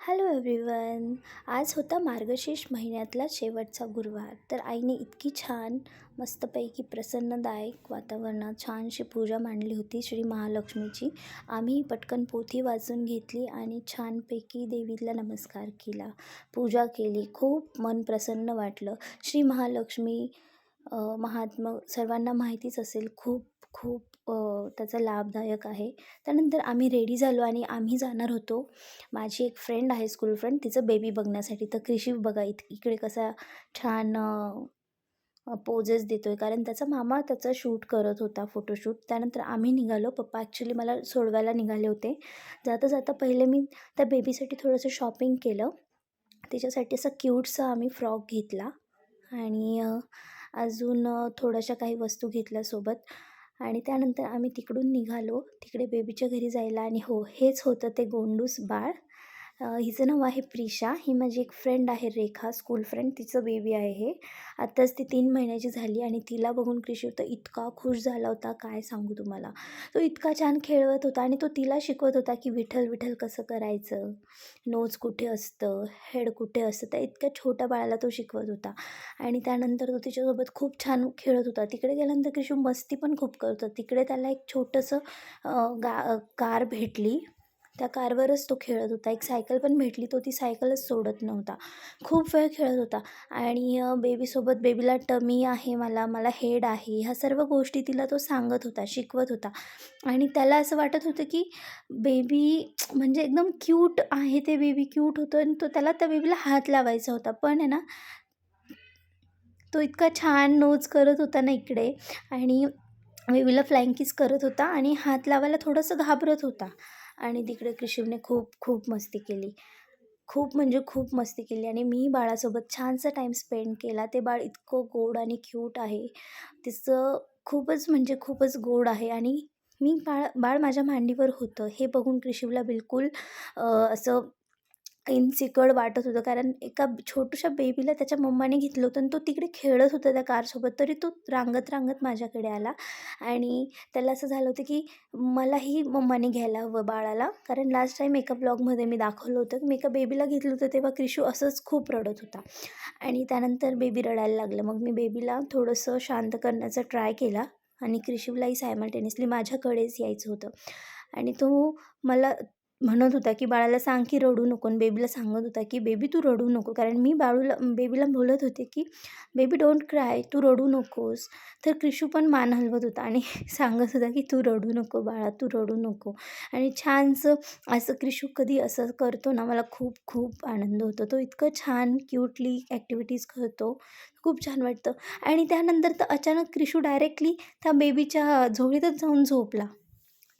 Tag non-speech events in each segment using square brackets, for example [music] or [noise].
Hello everyone आज होता मार्गशीर्ष महिन्यातला शेवटचा गुरुवार. तर आईने इतकी छान मस्तपैकी प्रसन्नदायक वातावरणात छानशी पूजा मांडली होती श्री महालक्ष्मीची. आम्ही पटकन पोथी वाचून घेतली आणि छानपैकी देवीला नमस्कार केला. पूजा केली. खूप मन प्रसन्न वाटलं. श्री महालक्ष्मी महात्मा सर्वांना माहितीच असेल खूप खूप त्याचा लाभदायक आहे. त्यानंतर आम्ही रेडी झालो आणि आम्ही जाणार होतो. माझी एक फ्रेंड आहे स्कूल फ्रेंड तिचं बेबी बघण्यासाठी. तर क्रिशी बघा इत इकडे कसा छान पोजेस देतो आहे कारण त्याचा मामा त्याचा शूट करत होता फोटोशूट त्यानंतर आम्ही निघालो. पप्पा ॲक्च्युली मला सोडवायला निघाले होते. जाता जाता पहिले मी त्या बेबीसाठी थोडंसं शॉपिंग केलं. तिच्यासाठी असं क्यूटसा आम्ही फ्रॉक घेतला. आणि अजून थोड्याशा काही वस्तू घेतल्या सोबत. आणि त्यानंतर आम्ही तिकडून निघालो. तिकडे बेबीच्या घरी जायला आणि हो हेच होतं ते गोंडूस बाळ. हिचं नाव आहे प्रिशा. ही माझी एक फ्रेंड आहे रेखा स्कूल फ्रेंड तिचं बेबी आहे. हे आत्ताच ती तीन महिन्याची झाली आणि तिला बघून कृषी तर इतका खुश झाला होता. काय सांगू तुम्हाला? तो इतका छान खेळवत होता आणि तो तिला शिकवत होता की विठ्ठल विठ्ठल कसं करायचं? नोज कुठे असतं? हेड कुठे असतं? त्या इतक्या छोट्या बाळाला तो शिकवत होता. आणि त्यानंतर तो तिच्यासोबत खूप छान खेळत होता. तिकडे गेल्यानंतर कृषी मस्ती पण खूप करत होता. तिकडे त्याला एक छोटंसं गा कार भेटली. त्या कारवरच तो खेळत होता. एक सायकल पण भेटली तो ती सायकलच सोडत नव्हता. खूप वेळ खेळत होता. आणि बेबीसोबत बेबीला टमी आहे मला मला हेड आहे ह्या सर्व गोष्टी तिला तो सांगत होता शिकवत होता. आणि त्याला असं वाटत होतं की बेबी म्हणजे एकदम क्यूट आहे ते बेबी क्यूट होतं आणि तो त्याला त्या बेबीला हात लावायचा होता. पण आहे ना तो इतका छान नोज करत होता ना इकडे आणि बेबीला फ्लँकीज करत होता आणि हात लावायला थोडंसं घाबरत होता. आणि तिकडे कृषीवने खूप खूप मस्ती केली. खूप म्हणजे खूप मस्ती केली आणि मी बाळासोबत छानसा टाईम स्पेंड केला. ते बाळ इतकं गोड आणि क्यूट आहे. तिचं खूपच म्हणजे खूपच गोड आहे आणि मी बाळ बाळ माझ्या मांडीवर होतं. हे बघून कृषीवला बिलकुल असं इन्सिक्युअर्ड वाटत होतं. कारण एका छोट्याशा बेबीला त्याच्या मम्माने घेतलं होतं आणि तो तिकडे खेळत होता त्या कारसोबत तरी तो रांगत रांगत माझ्याकडे आला. आणि त्याला असं झालं होतं की मलाही मम्माने घ्यायला हवं बाळाला. कारण लास्ट टाईम एका ब्लॉगमध्ये मी दाखवलं होतं की मी एका बेबीला घेतलं होतं तेव्हा क्रिशू असंच खूप रडत होता. आणि त्यानंतर बेबी रडायला लागलं. मग मी बेबीला थोडंसं शांत करण्याचा ट्राय केला. आणि क्रिशूलाही सायमल्टेनियसली माझ्याकडेच यायचं होतं. आणि तो मला म्हणत होता की बाळाला सांग की रडू नको. आणि बेबीला सांगत होता की बेबी तू रडू नको. कारण मी बाळूला बेबीला बोलत होते की बेबी डोंट क्राय तू रडू नकोस. तर क्रिशू पण मान हलवत होता आणि [laughs] सांगत होता की तू रडू नको बाळा तू रडू नको. आणि छानसं असं क्रिशू कधी असं करतो ना मला खूप खूप आनंद होतो. तो इतकं छान क्यूटली ॲक्टिव्हिटीज करतो. खूप छान वाटतं. आणि त्यानंतर तर अचानक क्रिशू डायरेक्टली त्या बेबीच्या झोळीतच जाऊन झोपला.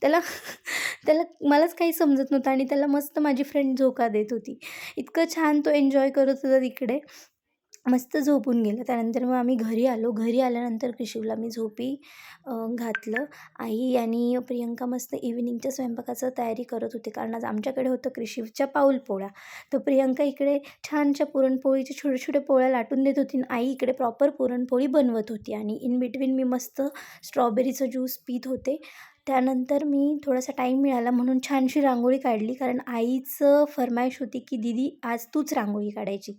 त्याला [laughs] त्याला मलाच काही समजत नव्हतं आणि त्याला मस्त माझी फ्रेंड झोका देत होती. इतकं छान तो एन्जॉय करत होता तिकडे. मस्त झोपून गेला. त्यानंतर मग आम्ही घरी आलो. घरी आल्यानंतर कृषीवला मी झोपी घातलं. आई आणि प्रियंका मस्त इव्हिनिंगच्या स्वयंपाकाचं तयारी करत होते. कारण आज आमच्याकडे होतं कृषीच्या पाऊल पोळ्या. तर प्रियंका इकडे छानशा पुरणपोळीच्या छोटे छोटे पोळ्या लाटून देत होती. आणि आई इकडे प्रॉपर पुरणपोळी बनवत होती. आणि इन बिटवीन मी मस्त स्ट्रॉबेरीचं ज्यूस पित होते. त्यानंतर मी थोडासा टाईम मिळाला म्हणून छानशी रांगोळी काढली. कारण आईचं फरमाईश होती की दीदी आज तूच रांगोळी काढायची.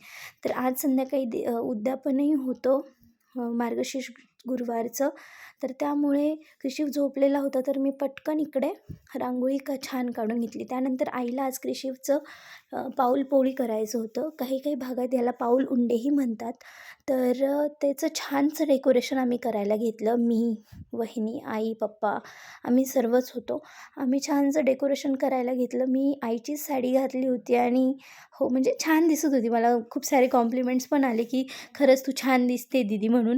तर आज संध्याकाळी दे उद्यापनही होतं मार्गशीर्ष गुरुवारचं. तर त्यामुळे क्रिशीव झोपलेला होता तर मी पटकन इकडे रांगोळी का छान काढून घेतली. त्यानंतर आईला आज क्रिशीवचं पाऊल पोळी करायचं होतं. काही काही भागात याला पाऊल उंडेही म्हणतात. तर त्याचं छानसं डेकोरेशन आम्ही करायला घेतलं. मी वहिनी आई पप्पा आम्ही सर्वच होतो. आम्ही छानसं डेकोरेशन करायला घेतलं. मी आईचीच साडी घातली होती आणि हो म्हणजे छान दिसत होती. मला खूप सारे कॉम्प्लिमेंट्स पण आले की खरंच तू छान दिसते दीदी म्हणून.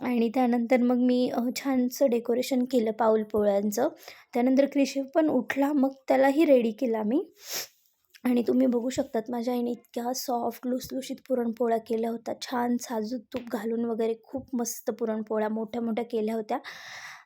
आणि त्यानंतर मग मी छानसं डेकोरेशन केलं पाऊल पोळ्यांचं. त्यानंतर कृषी पण उठला मग त्यालाही रेडी केला मी. आणि तुम्ही बघू शकतात माझ्या आईने इतक्या सॉफ्ट लुसलुशीत पुरणपोळ्या केल्या होत्या. छान साजूक तूप घालून वगैरे खूप मस्त पुरणपोळ्या मोठ्या मोठ्या केल्या होत्या.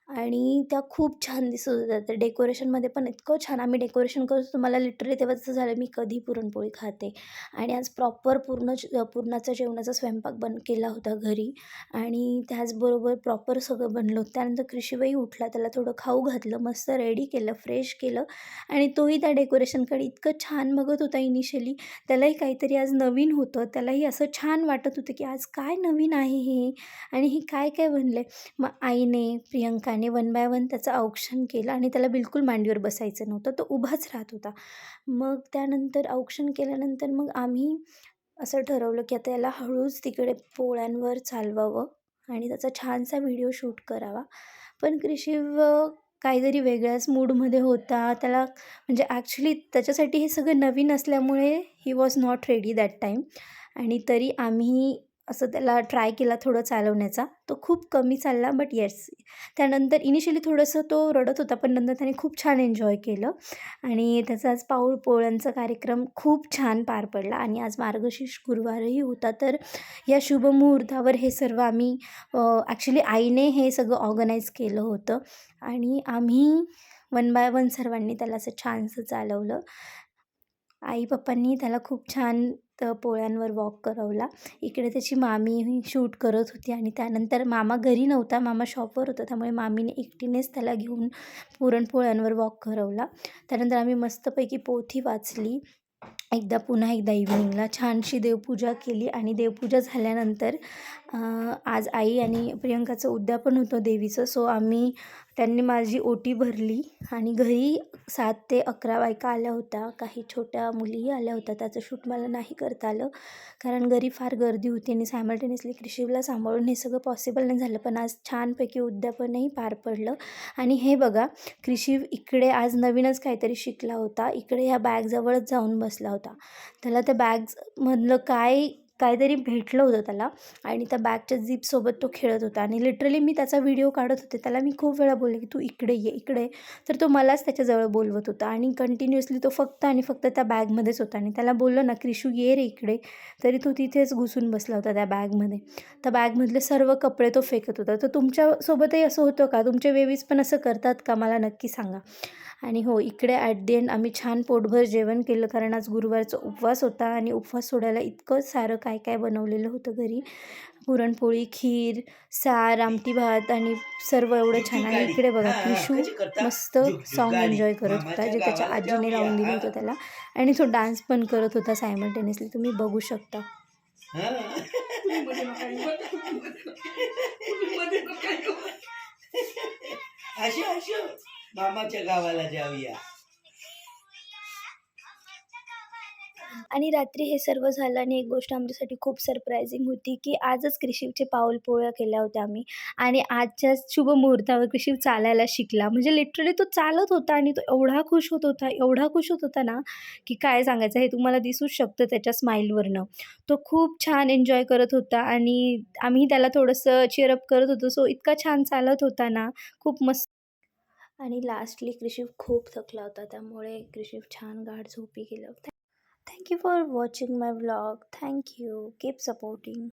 आणि त्या खूप छान दिसत होत्या. तर डेकोरेशनमध्ये पण इतकं छान आम्ही डेकोरेशन करत होतो मला लिटरली तेव्हा असं झालं मी कधी पुरणपोळी खाते. आणि आज प्रॉपर पूर्ण पुरणाचा जेवणाचा स्वयंपाक बन केला होता घरी. आणि त्याचबरोबर प्रॉपर सगळं बनलं. होतं त्यानंतर कृषीबाई उठला त्याला थोडं खाऊ घातलं मस्त रेडी केलं फ्रेश केलं. आणि तोही त्या डेकोरेशनकडे इतकं छान बघत होता इनिशियली त्यालाही काहीतरी आज नवीन होतं. त्यालाही असं छान वाटत होतं की आज काय नवीन आहे हे? आणि हे काय काय बनलं आहे मग आईने प्रियंकाने वन बाय वन त्याचं औक्षण केलं आणि त्याला बिलकुल मांडीवर बसायचं नव्हतं. तो उभाच राहत होता. मग त्यानंतर औक्षण केल्यानंतर मग आम्ही असं ठरवलं की आता याला हळूच तिकडे पोळ्यांवर चालवावं आणि त्याचा छानसा व्हिडिओ शूट करावा. पण कृषिव काहीतरी वेगळ्याच मूडमध्ये होता. त्याला म्हणजे ॲक्च्युली त्याच्यासाठी हे सगळं नवीन असल्यामुळे he was not ready that time आणि तरी आम्ही असं त्याला ट्राय केला थोडं चालवण्याचा. तो खूप कमी चालला बट येस त्यानंतर इनिशियली थोडंसं तो रडत होता पण नंतर त्याने खूप छान एन्जॉय केलं. आणि त्याचा आज पाऊळ पोळ्यांचा कार्यक्रम खूप छान पार पडला. आणि आज मार्गशीर्ष गुरुवारही होता. तर या शुभमुहूर्तावर हे सर्व आम्ही ॲक्च्युली आईने हे सगळं ऑर्गनाईज केलं होतं. आणि आम्ही वन बाय वन सर्वांनी त्याला असं छानसं चालवलं. आई पप्पांनी त्याला खूप छान तर पोळ्यांवर वॉक करवला. इकडे त्याची मामी शूट करत होती आणि त्यानंतर मामा घरी नव्हता मामा शॉपवर होता. त्यामुळे मामीने एकटीनेच त्याला घेऊन पुरणपोळ्यांवर वॉक करवला. त्यानंतर आम्ही मस्तपैकी पोथी वाचली. एकदा पुन्हा एकदा इव्हिनिंगला छानशी देवपूजा केली आणि देवपूजा झाल्यानंतर आज आई आणि प्रियंकाचं उद्यापन होतं देवीचं. सो आम्ही त्यांनी माझी ओटी भरली आणि घरी सात ते अकरा बायका आल्या होत्या. काही छोट्या मुलीही आल्या होत्या. त्याचं शूट मला नाही करता आलं. कारण घरी फार गर्दी होती आणि सायमल्टेनियसली कृषीला सांभाळून हे सगळं पॉसिबल नाही झालं. पण आज छानपैकी उद्यापनही पार पडलं. आणि हे बघा कृषी इकडे आज नवीनच काहीतरी शिकला होता. इकडे ह्या बॅगजवळच जाऊन बसला होता. त्याला त्या बॅग्समधलं काय काहीतरी भेटलं होतं त्याला आणि त्या बॅगच्या झिपसोबत तो खेळत होता. आणि लिटरली मी त्याचा व्हिडिओ काढत होते. त्याला मी खूप वेळा बोलले की तू इकडे ये इकडे तर तो मलाच त्याच्याजवळ बोलवत होता. आणि कंटिन्युअसली तो फक्त आणि फक्त त्या बॅगमध्येच होता. आणि त्याला बोललो ना क्रिशू ये रे इकडे. तरी तो तिथेच घुसून बसला होता त्या बॅगमध्ये. त्या बॅगमधले सर्व कपडे तो फेकत होता. तर तुमच्यासोबतही असं होतं का? तुमचे वेवीज पण असं करतात का? मला नक्की सांगा. आणि हो इकडे ॲट दी एंड आम्ही छान पोटभर जेवण केलं कारण आज गुरुवारचा उपवास होता आणि उपवास सोडायला इतकं सारं काय काय बनवलेलं होतं घरी. पुरणपोळी खीर सार आमटी भात आणि सर्व एवढं छान आणि इकडे बघा किशू मस्त सॉन्ग एन्जॉय करत होता जे त्याच्या आजीने लावून दिलं होतं त्याला. आणि तो डान्स पण करत होता सायमल्टेनियसली तुम्ही बघू शकता. अशो अशो मामाच्या गावाला जाऊया. आणि रात्री हे सर्व झालं आणि एक गोष्ट आमच्यासाठी खूप सरप्रायझिंग होती की आजच कृषीचे पाऊल पोळ्या केल्या होत्या आम्ही. आणि आजच्या शुभ मुहूर्तावर कृषी चालायला शिकला. म्हणजे लिटरली तो चालत होता आणि तो एवढा खुश होत होता एवढा खुश होत होता ना की काय सांगायचं हे तुम्हाला दिसूच शकतं त्याच्या स्माईलवरनं तो खूप छान एन्जॉय करत होता आणि आम्ही त्याला थोडंसं चिअरअप करत होतो. सो इतका छान चालत होता ना खूप मस्त आणि लास्टली क्रिशिव खूप थकला होता त्यामुळे क्रिशिव छान गाड झोपी गेलं होतं. Thank you for watching my vlog thank you keep supporting